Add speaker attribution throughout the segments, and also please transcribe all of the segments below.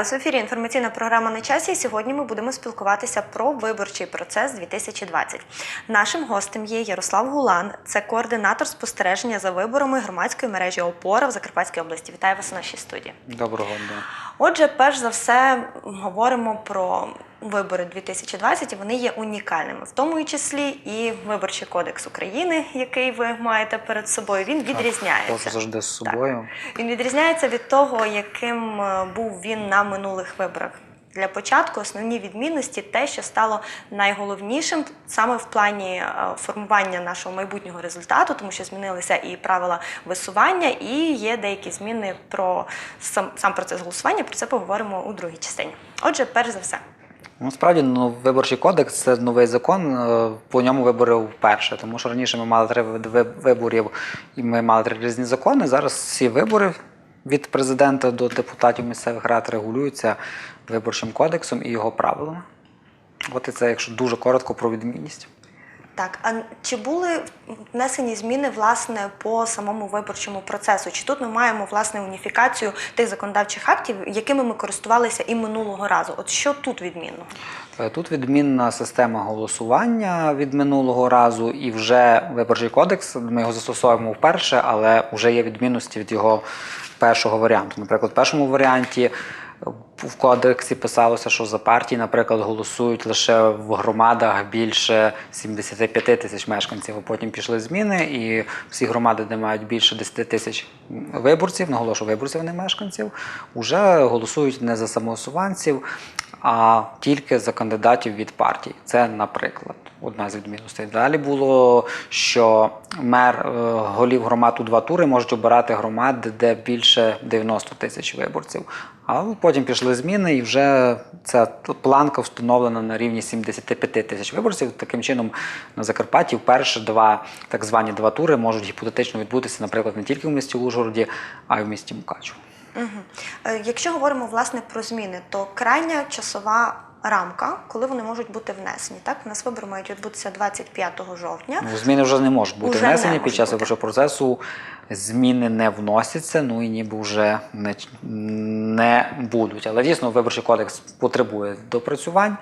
Speaker 1: вас в ефірі. Інформаційна програма на часі. І Сьогодні ми будемо спілкуватися про виборчий процес 2020. Нашим гостем є Ярослав Гулан, це координатор спостереження за виборами громадської мережі ОПОРА в Закарпатській області. Вітаю вас у нашій студії.
Speaker 2: Доброго дня.
Speaker 1: Отже, перш за все говоримо про вибори 2020, і вони є унікальними, в тому числі і виборчий кодекс України, який ви маєте перед собою. Він відрізняється.
Speaker 2: Завжди з собою.
Speaker 1: Він відрізняється від того, яким е, був він на минулих виборах. Для початку основні відмінності те, що стало найголовнішим саме в плані е, формування нашого майбутнього результату, тому що змінилися і правила висування, і є деякі зміни про сам, сам процес голосування. Про це поговоримо у другій частині. Отже, перш за все,
Speaker 2: Ну, справді, ну, виборчий кодекс це новий закон. е, По ньому вибори вперше. Тому що раніше ми мали три виборів і ми мали три різні закони. Зараз всі вибори від президента до депутатів місцевих рад регулюються виборчим кодексом і його правилами. От і це, якщо дуже коротко про відмінність.
Speaker 1: Так а чи були внесені зміни власне по самому виборчому процесу? Чи тут ми маємо власне уніфікацію тих законодавчих актів, якими ми користувалися і минулого разу? От що тут відмінно?
Speaker 2: Е, Тут відмінна система голосування від минулого разу, і вже виборчий кодекс. Ми його застосовуємо вперше, але вже є відмінності від його першого варіанту. Наприклад, в першому варіанті в кодексі писалося, що за партії, наприклад, голосують лише в громадах більше 75 тисяч мешканців. А потім пішли зміни, і всі громади, де мають більше 10 тисяч виборців, наголошую виборців, а не мешканців, вже голосують не за самоосуванців, а тільки за кандидатів від партій. Це, наприклад, одна з відмінностей. Далі було, що мер е, голів громад у два тури можуть обирати громади, де більше 90 тисяч виборців. А потім пішли зміни, і вже ця планка встановлена на рівні 75 тисяч виборців. Таким чином, на Закарпатті вперше два так звані два тури можуть гіпотетично відбутися, наприклад, не тільки в місті Ужгороді, а й в місті Мукачево.
Speaker 1: Угу. Якщо говоримо власне про зміни, то крайня часова рамка, коли вони можуть бути внесені. Так, у нас вибори мають відбутися 25 жовтня.
Speaker 2: Ну, зміни вже не можуть бути внесені під час виборчого процесу. Зміни не вносяться, ну і ніби вже не, не будуть. Але дійсно виборчий кодекс потребує допрацювань.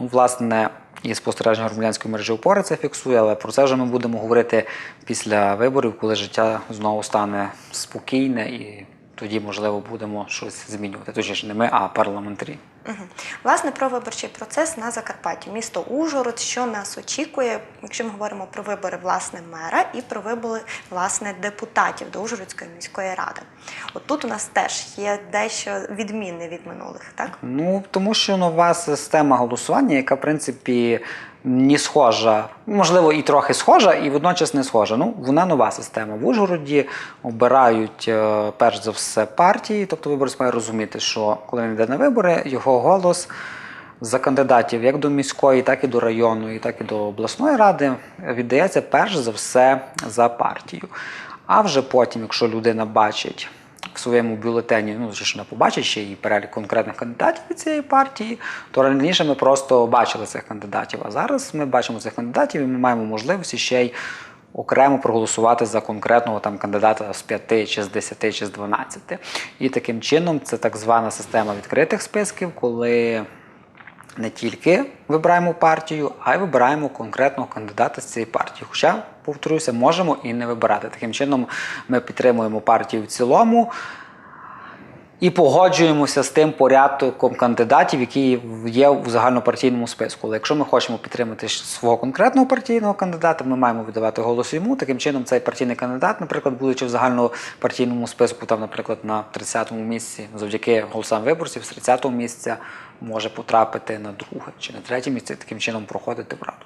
Speaker 2: Ну, власне, і спостереження громадянської мережі опори це фіксує, але про це вже ми будемо говорити після виборів, коли життя знову стане спокійне і тоді, можливо, будемо щось змінювати. Точніше, не ми, а парламентарі.
Speaker 1: Угу. Власне, про виборчий процес на Закарпатті, місто Ужгород, що нас очікує, якщо ми говоримо про вибори власне мера і про вибори власне депутатів до Ужгородської міської ради. От тут у нас теж є дещо відмінне від минулих, так?
Speaker 2: Ну, тому що нова система голосування, яка, в принципі, не схожа, можливо, і трохи схожа, і водночас не схожа. Ну, вона нова система. В Ужгороді обирають е, перш за все партії, тобто виборець має розуміти, що коли він йде на вибори, його голос за кандидатів як до міської, так і до районної, так і до обласної ради віддається перш за все за партію. А вже потім, якщо людина бачить в своєму бюлетені, ну не побачить ще і перелік конкретних кандидатів від цієї партії, то раніше ми просто бачили цих кандидатів. А зараз ми бачимо цих кандидатів і ми маємо можливості ще й окремо проголосувати за конкретного там кандидата з 5 чи з 10 чи з 12. І таким чином це так звана система відкритих списків, коли не тільки вибираємо партію, а й вибираємо конкретного кандидата з цієї партії. Хоча, повторюся, можемо і не вибирати. Таким чином, ми підтримуємо партію в цілому і погоджуємося з тим порядком кандидатів, які є в загальнопартійному списку. Але якщо ми хочемо підтримати свого конкретного партійного кандидата, ми маємо віддавати голос йому. Таким чином, цей партійний кандидат, наприклад, будучи в загальнопартійному списку, там, наприклад, на 30-му місці, завдяки голосам виборців, з 30-го місця може потрапити на друге чи на третє місце, і таким чином проходити в раду.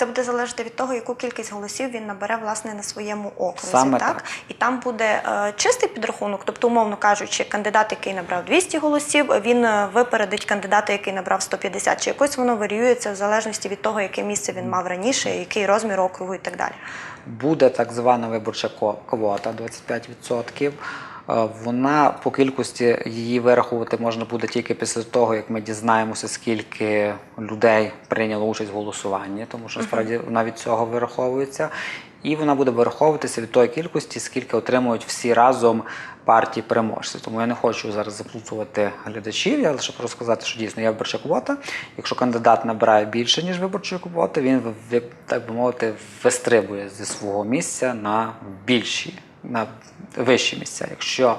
Speaker 1: Це буде залежати від того, яку кількість голосів він набере власне на своєму окрузі.
Speaker 2: Саме
Speaker 1: так?
Speaker 2: так.
Speaker 1: І там буде е, чистий підрахунок, тобто, умовно кажучи, кандидат, який набрав 200 голосів, він е, випередить кандидата, який набрав 150. Чи якось воно варіюється в залежності від того, яке місце він мав раніше, який розмір округу і так далі.
Speaker 2: Буде так звана виборча квота 25%. Е, Вона по кількості її вирахувати можна буде тільки після того, як ми дізнаємося, скільки людей прийняло участь в голосуванні, тому що насправді вона від цього вираховується. і вона буде вираховуватися від тої кількості, скільки отримують всі разом партії переможці. Тому я не хочу зараз заплутувати глядачів. Я лише просто сказати, що дійсно є виборча квота. Якщо кандидат набирає більше, ніж виборчої квоти, він так би мовити вистрибує зі свого місця на більші, на вищі місця. Якщо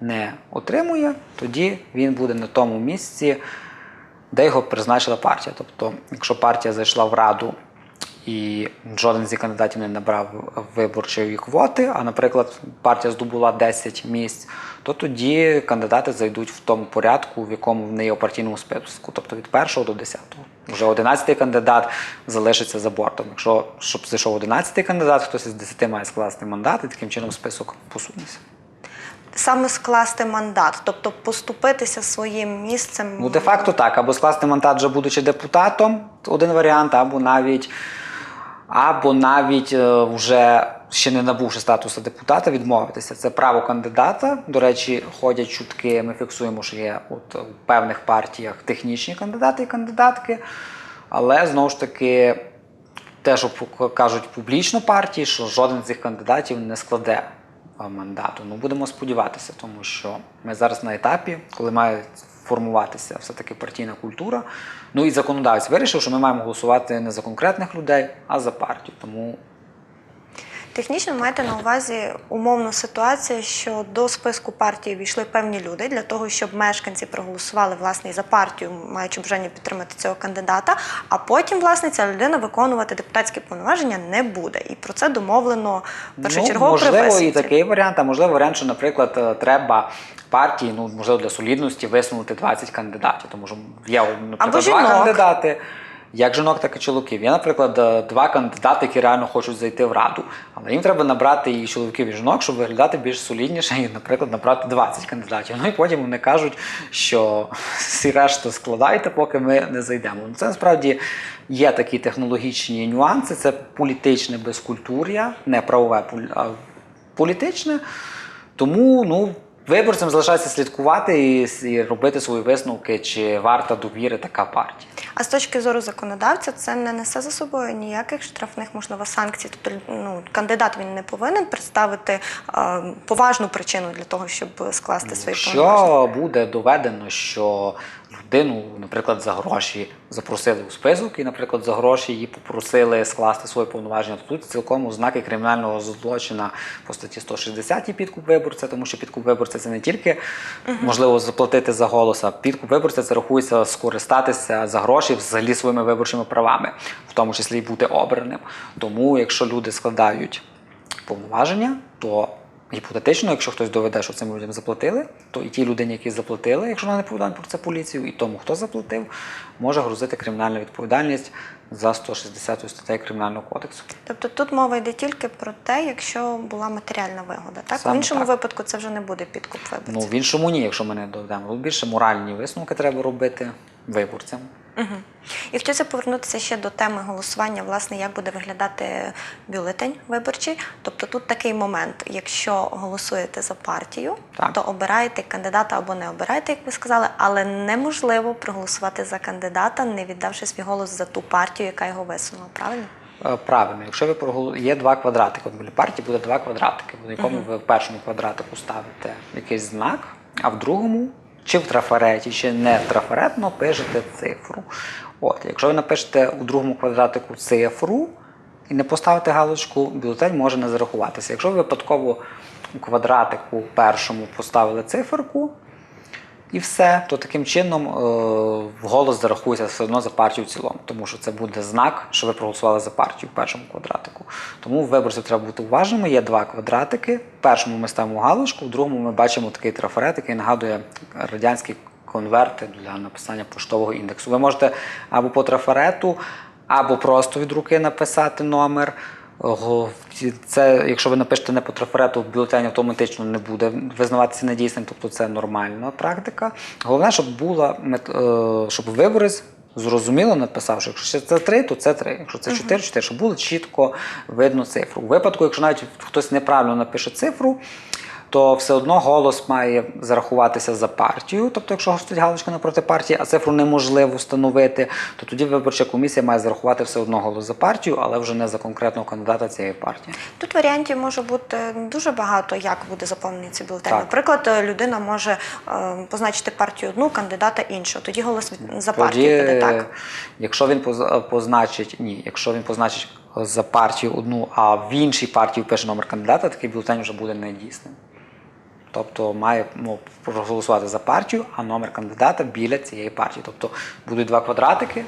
Speaker 2: не отримує, тоді він буде на тому місці, де його призначила партія. Тобто, якщо партія зайшла в раду і жоден зі кандидатів не набрав виборчої квоти, а, наприклад, партія здобула 10 місць, то тоді кандидати зайдуть в тому порядку, в якому вони є у партійному списку, тобто від 1 до 10. Вже 11 кандидат залишиться за бортом. Якщо щоб зайшов 11 кандидат, хтось із 10 має скласти мандат, і таким чином список посунеться.
Speaker 1: Саме скласти мандат, тобто поступитися своїм місцем.
Speaker 2: Ну, де-факто так, або скласти мандат, вже будучи депутатом, один варіант, або навіть, або навіть е, вже ще не набувши статусу депутата, відмовитися. Це право кандидата. До речі, ходять чутки. Ми фіксуємо, що є от у певних партіях технічні кандидати і кандидатки. Але знову ж таки, те, що кажуть публічно партії, що жоден з цих кандидатів не складе е, мандату. Ну будемо сподіватися, тому що ми зараз на етапі, коли має формуватися все-таки партійна культура. Ну і законодавець вирішив, що ми маємо голосувати не за конкретних людей, а за партію. Тому
Speaker 1: Технічно маєте на увазі умовну ситуацію, що до списку партії війшли певні люди для того, щоб мешканці проголосували власне і за партію, маючи бажання підтримати цього кандидата. А потім, власне, ця людина виконувати депутатські повноваження не буде. І про це домовлено першочергово
Speaker 2: Ну, можливо, і такий варіант, а можливо, варіант, що, наприклад, е, треба партії, ну можливо, для солідності висунути 20 кандидатів, тому що є, наприклад,
Speaker 1: Або
Speaker 2: два
Speaker 1: жінок.
Speaker 2: кандидати. Як жінок, так і чоловіків. Є, наприклад, е, два кандидати, які реально хочуть зайти в раду. Але їм треба набрати і чоловіків, і жінок, щоб виглядати більш солідніше, і, наприклад, набрати 20 кандидатів. Ну і потім вони кажуть, що всі решту складайте, поки ми не зайдемо. Ну, Це насправді є такі технологічні нюанси. Це політичне безкультур'я, не правове, а політичне. Тому ну, виборцям залишається слідкувати і робити свої висновки, чи варта довіри така партія.
Speaker 1: А з точки зору законодавця, це не несе за собою ніяких штрафних, можливо, санкцій. Тобто, ну, кандидат він не повинен представити е, поважну причину для того, щоб скласти свої.
Speaker 2: Якщо буде доведено, що людину, наприклад, за гроші запросили у список, і, наприклад, за гроші її попросили скласти свої повноваження, то тут цілком ознаки кримінального злочина по статті 160 і підкуп виборця, тому що підкуп виборця це не тільки можливо заплатити за голос, а підкуп виборця це рахується скористатися за гроші взагалі своїми виборчими правами, в тому числі і бути обраним. Тому, якщо люди складають повноваження, то гіпотетично, якщо хтось доведе, що цим людям заплатили, то і ті людині, які заплатили, якщо вона не повідомить про це поліцію, і тому, хто заплатив, може грозити кримінальна відповідальність за 160 статтею Кримінального кодексу.
Speaker 1: Тобто тут мова йде тільки про те, якщо була матеріальна вигода. Так
Speaker 2: Саме
Speaker 1: в іншому
Speaker 2: так.
Speaker 1: випадку це вже не буде підкуп виборців.
Speaker 2: Ну в іншому ні, якщо ми не доведемо. Більше моральні висновки треба робити виборцям.
Speaker 1: Угу. І хочеться повернутися ще до теми голосування, власне, як буде виглядати бюлетень виборчий. Тобто тут такий момент: якщо голосуєте за партію,
Speaker 2: Так.
Speaker 1: то обираєте кандидата або не обираєте, як ви сказали, але неможливо проголосувати за кандидата, не віддавши свій голос за ту партію, яка його висунула. Правильно?
Speaker 2: Е, Правильно, якщо ви прогол... є два квадратики, от біля партії буде два квадратики, в якому ви в першому квадратику ставите якийсь знак, а в другому, чи в трафареті, чи не в трафаретно, пишете цифру. От, якщо ви напишете у другому квадратику цифру і не поставите галочку, бюлетень може не зарахуватися. Якщо ви випадково у квадратику першому поставили циферку, і все, то таким чином е, голос зарахується все одно за партію в цілому, тому що це буде знак, що ви проголосували за партію в першому квадратику. Тому виборцям треба бути уважними. Є два квадратики. В першому ми ставимо галочку, в другому ми бачимо такий трафарет, який нагадує радянські конверти для написання поштового індексу. Ви можете або по трафарету, або просто від руки написати номер. Це, якщо ви напишете не по трафарету, бюлетень автоматично не буде визнаватися недійсним, тобто це нормальна практика. Головне, щоб була е, щоб виборець зрозуміло написав, що якщо це 3, то це 3. Якщо це 4, 4, щоб було чітко видно цифру. У випадку, якщо навіть хтось неправильно напише цифру, то все одно голос має зарахуватися за партію. Тобто, якщо стоїть галочка напроти партії, а цифру неможливо встановити, то тоді виборча комісія має зарахувати все одно голос за партію, але вже не за конкретного кандидата цієї партії.
Speaker 1: Тут варіантів може бути дуже багато, як буде заповнений цей бюлетень.
Speaker 2: Так.
Speaker 1: Наприклад, е, людина може е, позначити партію одну, кандидата іншу. Тоді голос за
Speaker 2: Тоді,
Speaker 1: партію буде так.
Speaker 2: якщо він поз- позначить ні, якщо він позначить за партію одну, а в іншій партії пише номер кандидата, такий бюлетень вже буде недійсним. Тобто має ну, проголосувати за партію, а номер кандидата біля цієї партії. Тобто будуть два квадратики,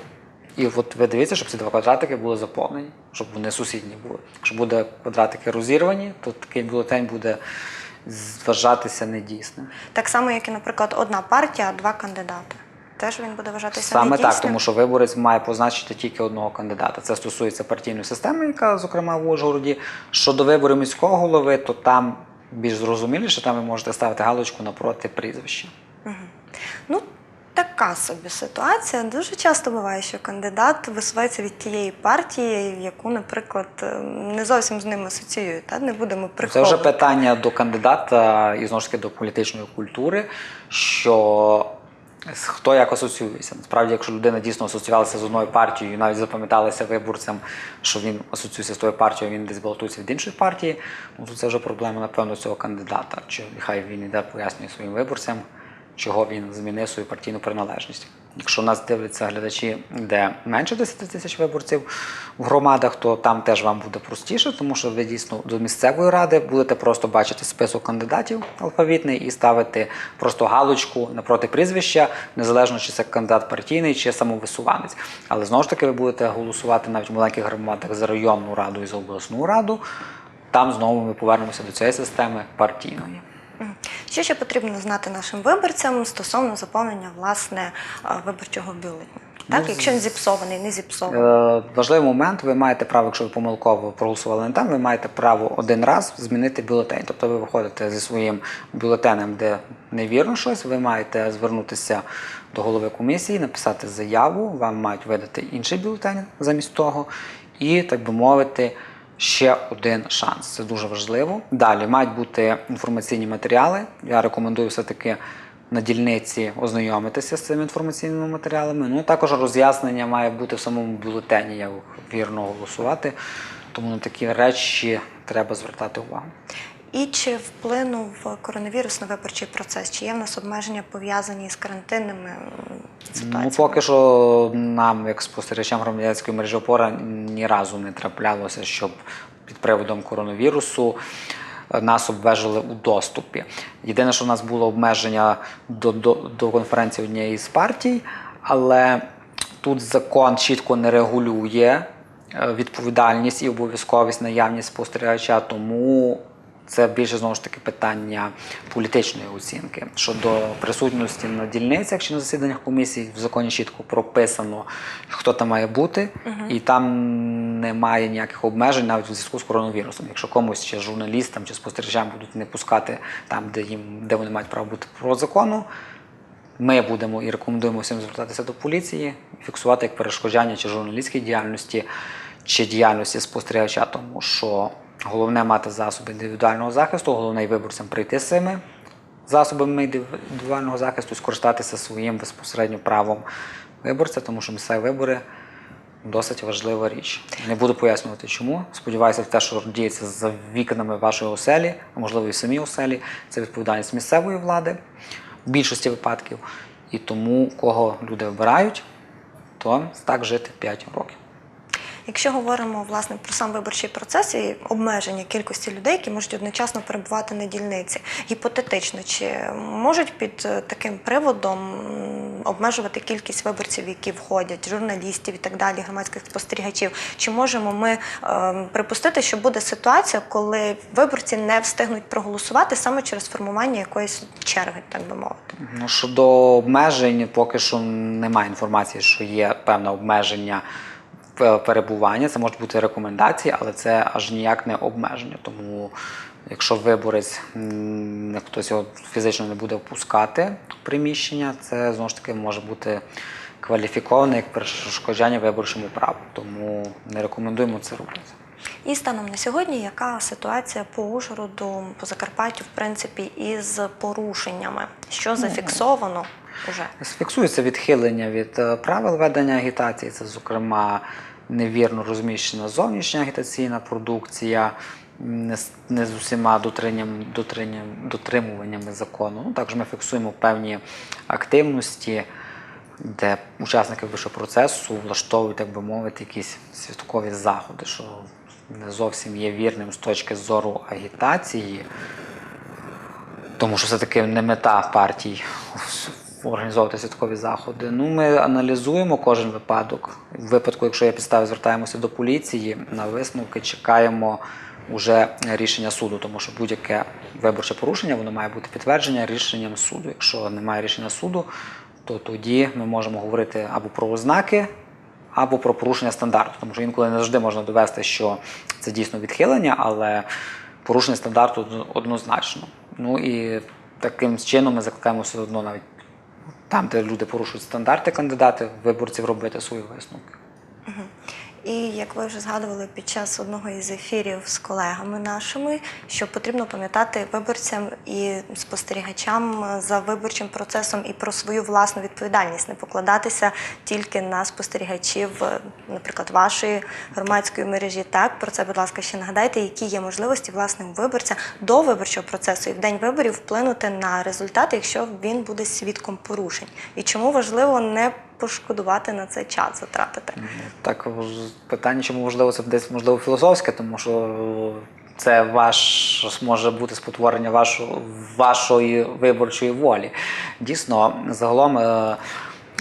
Speaker 2: і от ви дивіться, щоб ці два квадратики були заповнені, щоб вони сусідні були. Якщо буде квадратики розірвані, то такий бюлетень буде вважатися недійсним.
Speaker 1: Так само, як і, наприклад, одна партія, два кандидати. Теж він буде вважатися
Speaker 2: Саме
Speaker 1: недійсним.
Speaker 2: так, тому що виборець має позначити тільки одного кандидата. Це стосується партійної системи, яка, зокрема, в Ужгороді. Щодо виборів міського голови, то там більш зрозуміліше, там ви можете ставити галочку напроти прізвища.
Speaker 1: Ну, така собі ситуація. Дуже часто буває, що кандидат висувається від тієї партії, яку, наприклад, е, не зовсім з ним асоціюють. Та? Не будемо
Speaker 2: Це вже питання до кандидата і знову ж таки до політичної культури, що хто як асоціюється. Насправді, якщо людина дійсно асоціювалася з одною партією, навіть запам'яталася виборцям, що він асоціюється з тою партією, він десь балотується від іншої партії, ну то це вже проблема, напевно, цього кандидата. Чи хай він іде пояснює своїм виборцям, чого він змінив свою партійну приналежність. Якщо нас дивляться глядачі, де менше 10 тисяч виборців в громадах, то там теж вам буде простіше, тому що ви дійсно до місцевої ради будете просто бачити список кандидатів алфавітний і ставити просто галочку напроти прізвища, незалежно чи це кандидат партійний чи самовисуванець. Але знову ж таки ви будете голосувати навіть в маленьких громадах за районну раду і за обласну раду. Там знову ми повернемося до цієї системи партійної.
Speaker 1: Що ще потрібно знати нашим виборцям стосовно заповнення власне е, виборчого бюлетня? Так,
Speaker 2: Ну,
Speaker 1: якщо він зіпсований, не зіпсований.
Speaker 2: Е, важливий момент, ви маєте право, якщо ви помилково проголосували не там, ви маєте право один раз змінити бюлетень. Тобто ви виходите зі своїм бюлетенем, де невірно щось, ви маєте звернутися до голови комісії, написати заяву, вам мають видати інший бюлетень замість того, і, так би мовити, ще один шанс. Це дуже важливо. Далі мають бути інформаційні матеріали. Я рекомендую все-таки на дільниці ознайомитися з цими інформаційними матеріалами. Ну також роз'яснення має бути в самому бюлетені, як вірно голосувати. Тому на такі речі треба звертати увагу.
Speaker 1: І чи вплинув коронавірус на виборчий процес? Чи є в нас обмеження пов'язані з карантинними м, ситуаціями?
Speaker 2: Ну, поки що нам, як спостерігачам громадянської мережі опора, ні разу не траплялося, щоб під приводом коронавірусу е, нас обмежили у доступі. Єдине, що в нас було обмеження до, до, до конференції однієї з партій, але тут закон чітко не регулює е, відповідальність і обов'язковість наявність спостерігача, тому це більше знову ж таки питання політичної оцінки. Щодо присутності на дільницях чи на засіданнях комісій, в законі чітко прописано, хто там має бути, і там немає ніяких обмежень навіть у зв'язку з коронавірусом. Якщо комусь чи журналістам чи спостерігачам будуть не пускати там, де їм де вони мають право бути по закону. Ми будемо і рекомендуємо всім звертатися до поліції, фіксувати як перешкоджання чи журналістській діяльності, чи діяльності спостерігача, тому що головне мати засоби індивідуального захисту, головне виборцям прийти з цими засобами індивідуального захисту скористатися своїм безпосередньо правом виборця, тому що місцеві вибори досить важлива річ. Не буду пояснювати, чому. Сподіваюся, те, що діється за вікнами вашої оселі, а можливо і самі оселі, це відповідальність місцевої влади в більшості випадків. І тому, кого люди обирають, то так жити 5 років.
Speaker 1: Якщо говоримо власне про сам виборчий процес і обмеження кількості людей, які можуть одночасно перебувати на дільниці, гіпотетично, чи можуть під е, таким приводом обмежувати кількість виборців, які входять, журналістів і так далі, громадських спостерігачів? Чи можемо ми е, припустити, що буде ситуація, коли виборці не встигнуть проголосувати саме через формування якоїсь черги, так би мовити?
Speaker 2: Ну, щодо обмежень, поки що немає інформації, що є певне обмеження перебування. Це можуть бути рекомендації, але це аж ніяк не обмеження. Тому, якщо виборець хтось його фізично не буде впускати в приміщення, це знову ж таки може бути кваліфіковане як перешкоджання виборчому праву. Тому не рекомендуємо це робити.
Speaker 1: І станом на сьогодні, яка ситуація по Ужгороду, по Закарпаттю, в принципі, із порушеннями? Що зафіксовано вже?
Speaker 2: Фіксується відхилення від е, правил ведення агітації, це, зокрема, невірно розміщена зовнішня агітаційна продукція, не з, не з усіма дотриманням, дотриманням, дотримуваннями закону. Ну, також ми фіксуємо певні активності, де учасники вищого процесу влаштовують, так би мовити, якісь святкові заходи, що не зовсім є вірним з точки зору агітації. Тому що все-таки не мета партій організовувати святкові заходи. Ну, ми аналізуємо кожен випадок. В випадку, якщо є підстави, звертаємося до поліції на висновки, чекаємо уже рішення суду, тому що будь-яке виборче порушення воно має бути підтвердження рішенням суду. Якщо немає рішення суду, то тоді ми можемо говорити або про ознаки, або про порушення стандарту, тому що інколи не завжди можна довести, що це дійсно відхилення, але порушення стандарту однозначно. Ну і таким чином ми закликаємо все одно навіть там, де люди порушують стандарти кандидати, виборців робити свої висновки.
Speaker 1: І як ви вже згадували під час одного із ефірів з колегами нашими, що потрібно пам'ятати виборцям і спостерігачам за виборчим процесом і про свою власну відповідальність, не покладатися тільки на спостерігачів, наприклад, вашої громадської мережі. Так про це, будь ласка, ще нагадайте, які є можливості власне у виборця до виборчого процесу і в день виборів вплинути на результати, якщо він буде свідком порушень. І чому важливо не пошкодувати на це час затратити.
Speaker 2: Так, питання, чому важливо, це десь можливо філософське, тому що це ваш може бути спотворення вашої, вашої виборчої волі. Дійсно, загалом е,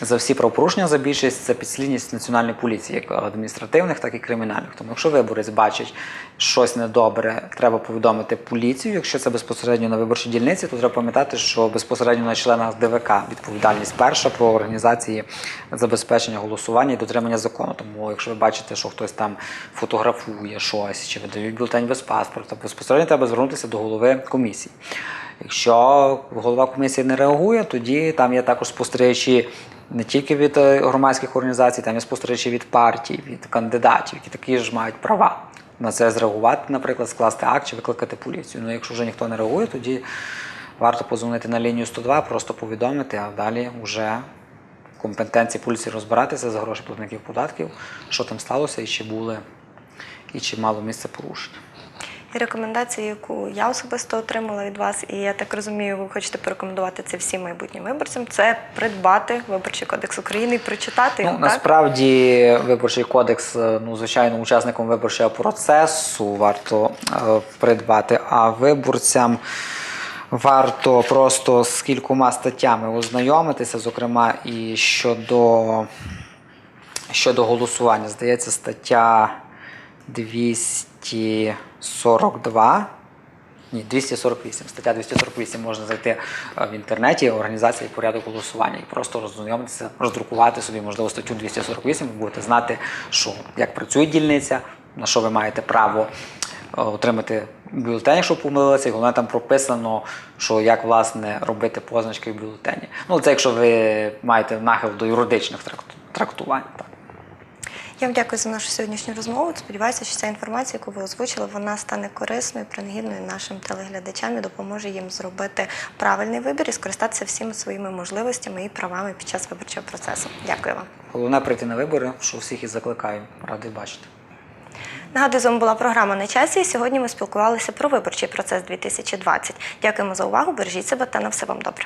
Speaker 2: за всі правопорушення за більшість це підслідність національної поліції, як адміністративних, так і кримінальних. Тому якщо виборець бачить щось недобре, треба повідомити поліцію. Якщо це безпосередньо на виборчій дільниці, то треба пам'ятати, що безпосередньо на члена ДВК відповідальність перша про організації забезпечення голосування і дотримання закону. Тому, якщо ви бачите, що хтось там фотографує щось чи видають бюлетень без паспорта, безпосередньо треба звернутися до голови комісії. Якщо голова комісії не реагує, тоді там є також спостерігачі не тільки від е, громадських організацій, там є спостерігачі від партій, від кандидатів, які такі ж мають права на це зреагувати, наприклад, скласти акт чи викликати поліцію. Ну, якщо вже ніхто не реагує, тоді варто позвонити на лінію 102, просто повідомити, а далі вже в компетенції поліції розбиратися за гроші платників податків, що там сталося і чи були, і чи мало місце порушення.
Speaker 1: Рекомендація, яку я особисто отримала від вас, і я так розумію, ви хочете порекомендувати це всім майбутнім виборцям, це придбати виборчий кодекс України і прочитати
Speaker 2: Ну,
Speaker 1: його. так?
Speaker 2: насправді виборчий кодекс, е, ну звичайно, учасникам виборчого процесу варто е, придбати, а виборцям варто просто з кількома статтями ознайомитися, зокрема, і щодо, щодо голосування. Здається, стаття 242. Ні, 248. Стаття 248 можна знайти е, в інтернеті організація порядок голосування і просто роззнайомитися, роздрукувати собі, можливо, статтю 248, ви будете знати, що як працює дільниця, на що ви маєте право е, отримати бюлетень, якщо помилилися, і головне там прописано, що як власне робити позначки в бюлетені. Ну, це якщо ви маєте нахил до юридичних трактувань. Так.
Speaker 1: Я вам дякую за нашу сьогоднішню розмову. Сподіваюся, що ця інформація, яку ви озвучили, вона стане корисною, принагідною нашим телеглядачам і допоможе їм зробити правильний вибір і скористатися всіма своїми можливостями і правами під час виборчого процесу. Дякую вам.
Speaker 2: Головне прийти на вибори, що всіх і закликаю. Радий бачити.
Speaker 1: Нагадую, з вами була програма на часі. І сьогодні ми спілкувалися про виборчий процес 2020. Дякуємо за увагу. Бережіть себе та на все вам добре.